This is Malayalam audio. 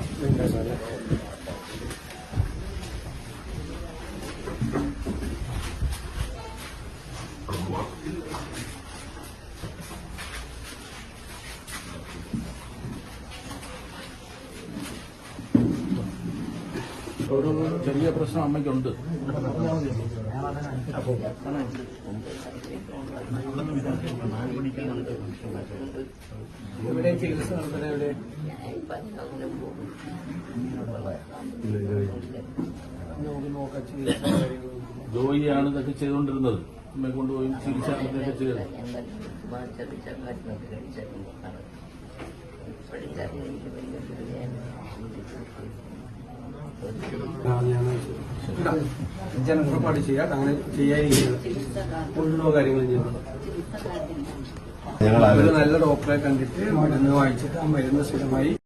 Thank you. ഒരു ചെറിയ പ്രശ്നം അമ്മയ്ക്കുണ്ട്. ചികിത്സ ജോയിയാണ് ഇതൊക്കെ ചെയ്തുകൊണ്ടിരുന്നത്. അമ്മയെ കൊണ്ടുപോയി ചികിത്സ നടത്തുകയൊക്കെ ചെയ്തത് ജനപ്രപാട് ചെയ്യാം. അങ്ങനെ ചെയ്യാതിരിക്കുന്നത് ഫുള്ളോ കാര്യങ്ങളും ചെയ്യുന്നത്. ഞങ്ങൾ ഒരു നല്ല ഡോക്ടറെ കണ്ടിട്ട് മരുന്ന് വാങ്ങിച്ചിട്ട് ആ മരുന്ന് സ്ഥിരമായി